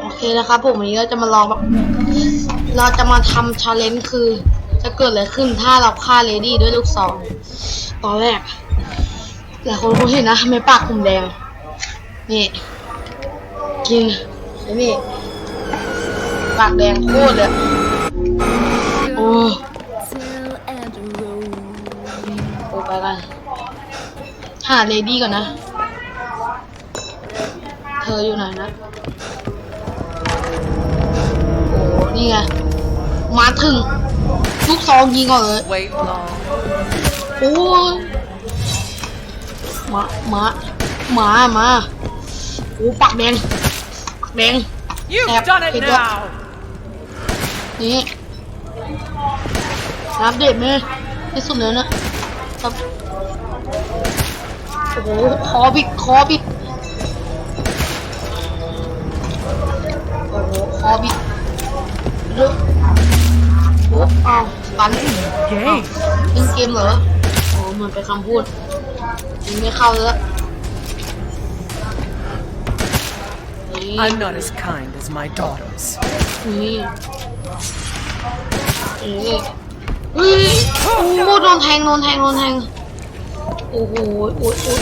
โอเคนะครับผมวันนี้เราจะมาลองแบบเราจะมาทำชาเลนจ์คือ จะเกิดอะไรขึ้นถ้าเราฆ่าเลดี้ด้วยลูกศรตอนแรกหลายคนคงเห็นนะทำไมปากผมแดง นี่กินไอ้นี่ปากแดงโคตรเลยโอ้โอ้ไปกันหาเลดี้ก่อนนะ เธออยู่ไหนนะ โอ้นี่ไง มาถึง ลูกซองยิงก่อนเลย Wait long. โอ้ยมามามามาโอ้ปากแดงปากแดง You've Yep, done it good job. now. นี่อัปเดตไหมที่สุดแล้วนะตับ โอ้โห คอบิด คอบิด อ้โหคอบิดเลือกโอ้อ้าวตัน Game. เล่นเกมเหรอโอ้เหมือนเป็นคำพูดยังไม่เข้าเลยนี่ I'm not as kind as my daughters. นี่นี่เฮ้ยโอ้โหโดนแทงโดนแทงโดนแทงโอ้โหโอ้ยโอ้ย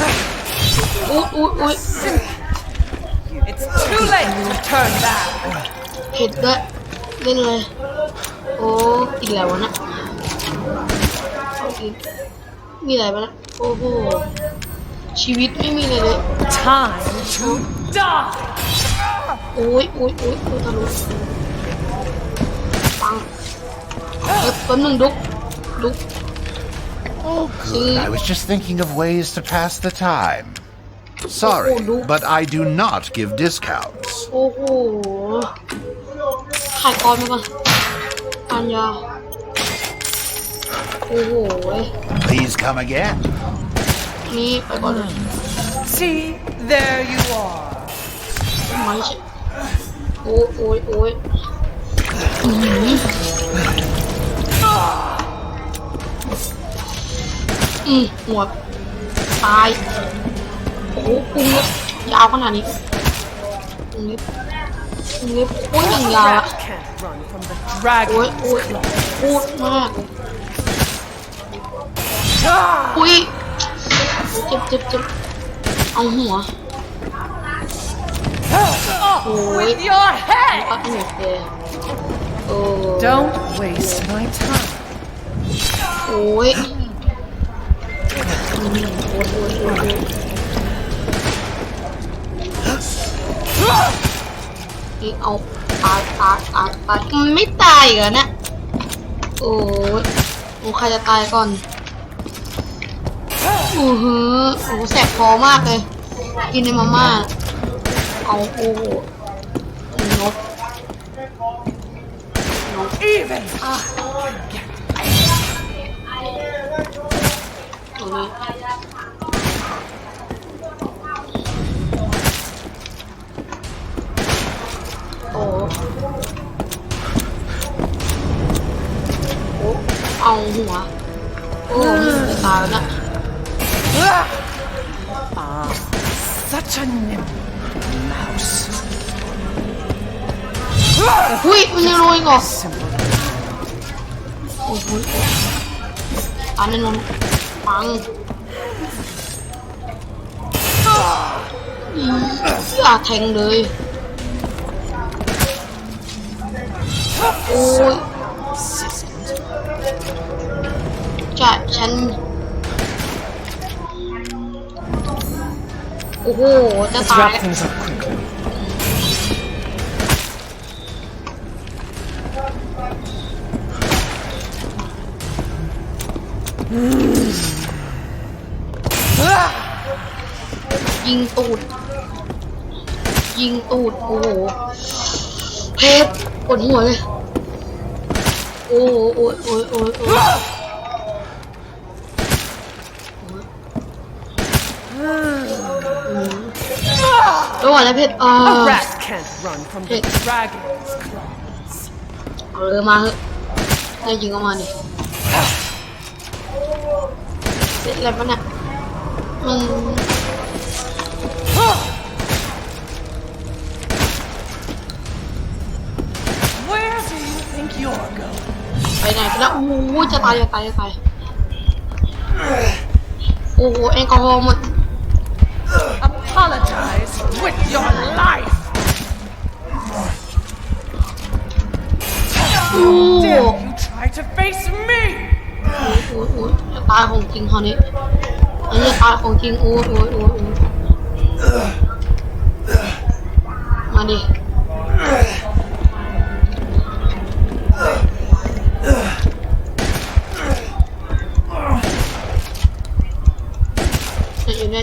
โอ้ยโอ้ยโอ้ย It's too late to turn back. เผ็ดด้วยเล่นเลย โอ้อีกแล้ววะนะเอาอีกมีอะไรบ้างนะโอ้โหชีวิตไม่มีเลยเลย Time to die. โอ้ยโอ้ยโอ้ยโอ้ยทะลุปังเฮ้ยแป๊บหนึงดุกดุก Oh, good. I was just thinking of ways to pass the time. Sorry, but I do not give discounts. โอ้โห ถ่ายก่อนไปก่อนอันยาโอ้โห Please come again. นี่ไปก่อนเลย See, there you are. ไม่ใช่โอ้ยโอ้ยโอ้ยอื้อหืออืมหัวตาย โอ้โหพุงเนี่ยยาวขนาดนี้พุงนี้พุง นี้โอ้ยอย่างยาวอะโอ้ยโอ้ยพูดมากอุ้ยเจ็บเจ็บเจ็บเอาหัว Oh, Oi. with your head. ปักหัวโอ้ Don't waste my time. โอ้ยโอ้ยโอ้ยโอ้ย โอ้เอาตายตายตายตายมันไม่ตายเหรอเนี่ยโอ้ยโอ้ใครจะตายก่อนโอือหือโอ้แสบคอมากเลย กินในมาม่า เอาโอ้โหนก Even I ตรงนี้ เอาหัว โอ้ไม่ตายแล้วนะ Ah, such a nimble mouse. หุ้ยมันยังโรยอีกเหรอ Simple. โอ้โหปันแน่นอนปังอีอย่าแทงเลย โอ้ยจะฉัน โอ้โห จะ Let's ตาย wrap แล้ว things up quickly. ยิงตูด ยิงตูด โอ้โหเพชรปวดหัวเลย อ้ยโอ้โอ้ยโอ้ยโอ้ยโอ้ยแล้วเพชรอ้า A rat can't run from the Hey. dragon's claws. ออมาเถอะไอ้ยิงออกมาดิเสร็จแล้วมันอะมัน ยมันตายอย่าตายอย่าตายโอ้โหแอลกอฮอล์หมด Apologize with your life. โอ้ Dare you try to face me? โอ้ยโอ้ยจะตายของจริงคราวนี้อันนี้จะตายของจริงโอ้ยโอ้ยโอ้ยโอ้ยมาดิ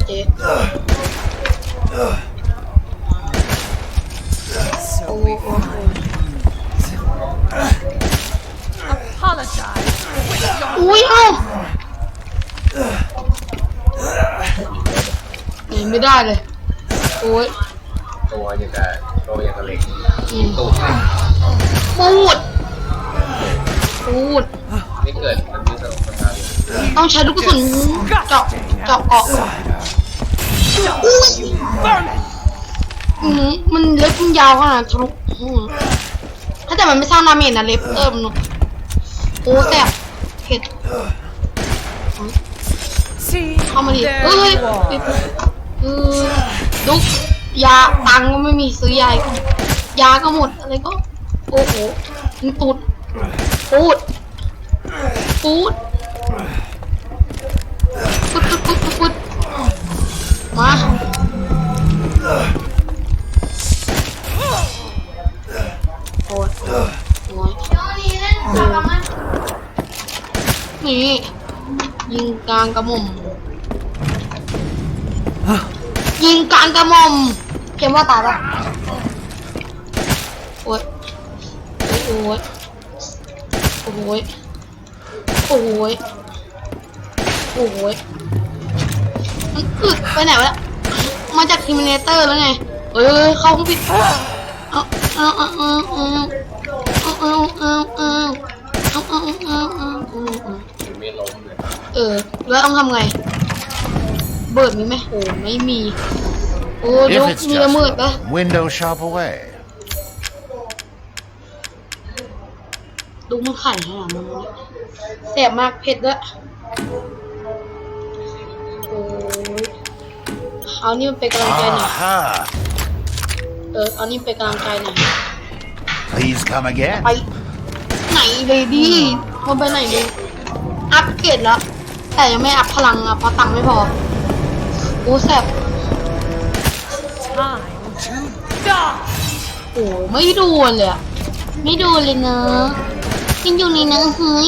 เนี่ยเจ๊ So โอ้ we ยโอ้ยโอ้ย apologize with your อุ้ยเอ้าหนีไม่ได้เลย โอ้ยตัวอย่างกับตัวอย่างกับเหล็กอืมตูดเหล็กปูดปูด ไม่เกิดมันมีสมรรถนะต้องใช้ลูกกระสุนเจาะเจาะเกาะ อุ้ยอืมมันเล็บมันยาวขนาดทะลุถ้าแต่มันไม่สร้างดาเมจนะเล็บเออมันโอ้แสบเผ็ดเข้ามาดิเอ้ย you เอ้ย are. เออลุกยาตังก็ไม่มีซื้อยาอีกยาก็หมดอะไรก็โอ้โหมันตูดปูดปูดปุดปุดปุดปุดปุด มาโอ้ยโอ้ยนี่ยิงกลางกระหม่อมยิงกลางกระหม่อมเกมว่าตายปะโอ้ยโอ้ยโอ้ยโอ้ยโอ้ยมันอึด ไปไหนวะมาจากทีมเนเตอร์แล้วไง เอ้ยเข้าห้องผิดเอาเอาเอาเอาเอาเอาเอาเอาเอาเอาเอาเอาเอาเอเลยเออแล้วต้องทำไง เบิร์ดมีไหมโอ้ไม่มี โอ้ยก it's มีระเบิดปะ window shop away. ลูมันไข่ขนาดนั้นเลยแสบมากเผ็ดด้วย เอานี่มันเป็นกำลังใจหน่อย Aha! เออ เอานี่เป็นกำลังใจหน่อย Please come again. ไปไหนเลยดิมันไปไหนเลยอัพเกรดแล้ว แต่ยังไม่อัพพลังอะเพราะตังค์ไม่พอโอ้แสบ Time to die. โอ้ไม่โดนเลยอะไม่โดนเลยเนอะยังอยู่ในนั้นเฮ้ย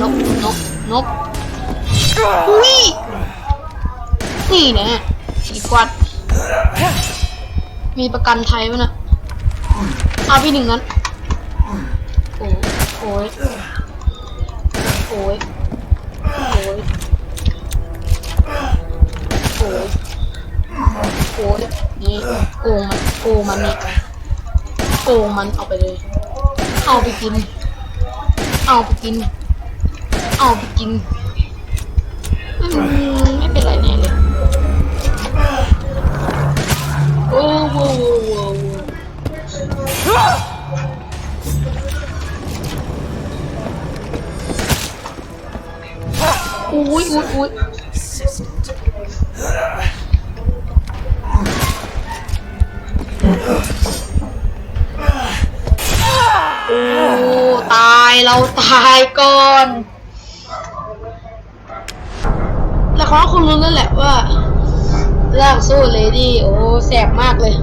นกนกนกอุ้ย นี่แนะสีกวัด มีประกันไทยปะน่ะเอาพี่หนึ่งนั้นโอ้โอ้ยโอ้ยโอ้ยโอ้ยโอ้ยนี่โกงมันโกงมันนี่โกงมันเอาไปเลย เอาไปกิน เอาไปกิน เอาไปกิน อุ้ยอุ้ยโอ้ตายเราตายก่อนแล้วเขาคงรู้นั่นแหละว่าร่างสู้เลดี้โอ้แสบมากเลย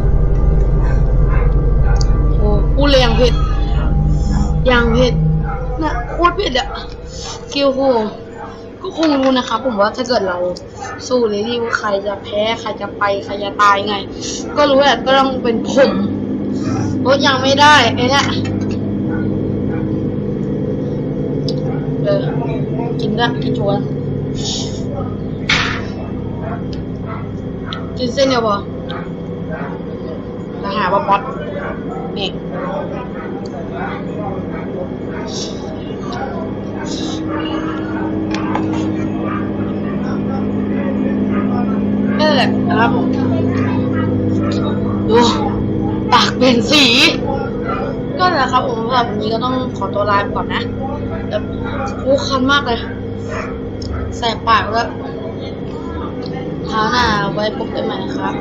โอ้พูดเลยอย่างเผ็ดย่างเผ็ดนะโคตรเผ็ดอะคิวโฮ ก็คงรู้นะครับผมว่าถ้าเกิดเราสู้เลดี้ว่าใครจะแพ้ ใครจะไปใครจะตายไง ก็รู้แหละก็ต้องเป็นผมโอ้ยังไม่ได้ไอ้เนี่ยเออกินได้กินชัวร์กินเส้นเดียวพอจะหาว่าป๊อตนี่ นั่นะนะครับผมดูปากเป็นสี ก็นั่นแหละครับผมสำหรับวันนี้ก็ต้องขอตัวลาไปก่อนนะแบบโอ้คันมากเลยแสบปากแล้วท้าหน้าไว้พบกันใหม่ครับ